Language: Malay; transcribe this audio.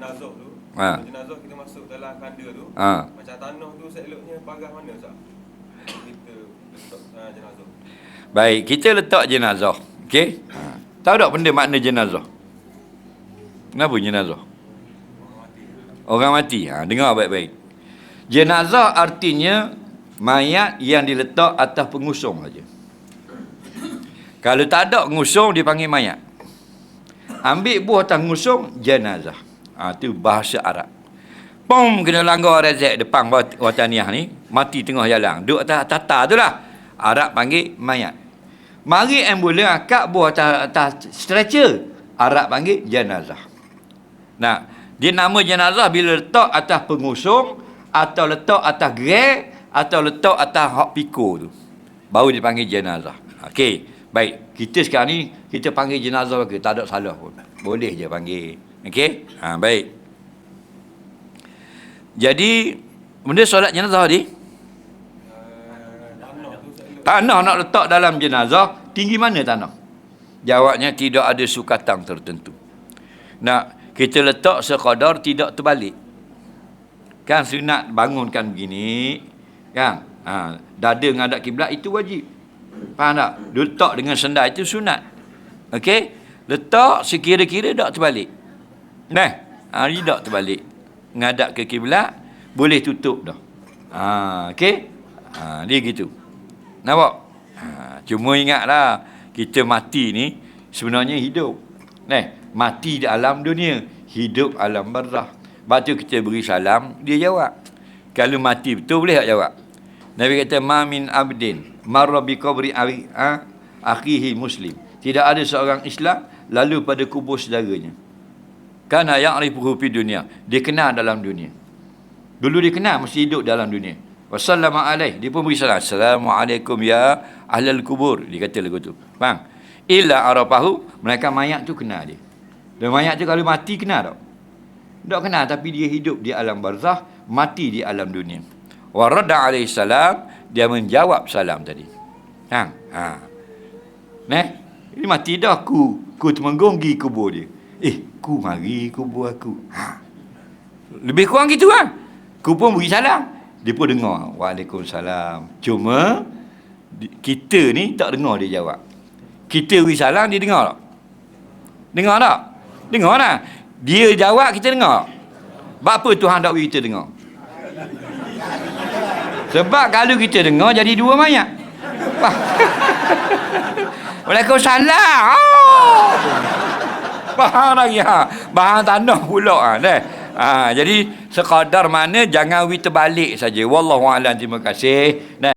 jenazah tu. Ha. Jenazah kita masuk dalam kanda tu. Ha. Macam tanah tu seloknya pagar mana Ustaz? Kita letak uh, jenazah. Baik, kita letak jenazah. Okey? Ha. Tahu tak benda makna jenazah? Kenapa jenazah? Orang mati. Ha, dengar baik-baik. Jenazah artinya mayat yang diletak atas pengusung saja. Kalau tak ada pengusung dia panggil mayat. Ambil buah atas pengusung jenazah. Ha, tu bahasa Arab. Pom kena langgar rezek depan wat- wataniah ni, mati tengah jalan. Duduk atas tata tu lah. Arab panggil mayat. Mari ambulans akak buah atas, atas stretcher. Arab panggil jenazah. Nah, dia nama jenazah bila letak atas pengusung atau letak atas gerai atau letak atas hak piko tu. Baru dipanggil jenazah. Okey, baik. Kita sekarang ni kita panggil jenazah ke tak ada salah pun. Boleh je panggil. Okey? Ha, baik. Jadi benda solat jenazah ni. Tanah nak letak dalam jenazah, tinggi mana tanah? Jawabnya tidak ada sukatan tertentu. Nak kita letak sekadar tidak terbalik. Kan sunat bangunkan begini, kan? Ha, dada menghadap kiblat itu wajib. Faham tak? Letak dengan sendal itu sunat. Okey? Letak sekira-kira tak terbalik. Nah, ha, dia tak terbalik. Ngadap ke kiblat, boleh tutup dah. Ha, okey? Ha, dia gitu. Nampak? Ha, cuma ingatlah kita mati ni sebenarnya hidup. Nah, mati di alam dunia, hidup alam barzah. Lepas tu kita beri salam, dia jawab. Kalau mati betul boleh tak jawab? Nabi kata ma min abdin marra bi qabri ha, akhihi muslim. Tidak ada seorang Islam lalu pada kubur saudaranya. Kana ya'rifuhu fi dunia. Dia kenal dalam dunia. Dulu dia kenal mesti hidup dalam dunia. Wassalamu alaih. Dia pun beri salam. Assalamualaikum ya ahlal kubur. Dia kata lagu tu. Faham? Illa arafahu. Mereka mayat tu kenal dia. Dan mayat tu kalau mati kenal tak? Tak kenal tapi dia hidup di alam barzah, mati di alam dunia. Wa radda alaihi salam, dia menjawab salam tadi. Ha. Ha. Neh, ini mati dah ku. Ku temenggung pergi kubur dia. Eh, ku mari kubur aku. Ha. Lebih kurang gitu kan. Ku pun beri salam. Dia pun dengar. Waalaikumsalam. Cuma kita ni tak dengar dia jawab. Kita beri salam dia dengar tak? Dengar tak? Dengar tak? Dia jawab kita dengar. Sebab apa Tuhan tak beri kita dengar? Sebab kalau kita dengar jadi dua mayat. Waalaikumsalam. Oh. Bahang lagi ha. Bahang tanah pula ha. Deh. Ha, jadi sekadar mana jangan we terbalik saja. Wallahu a'lam. Terima kasih. Dan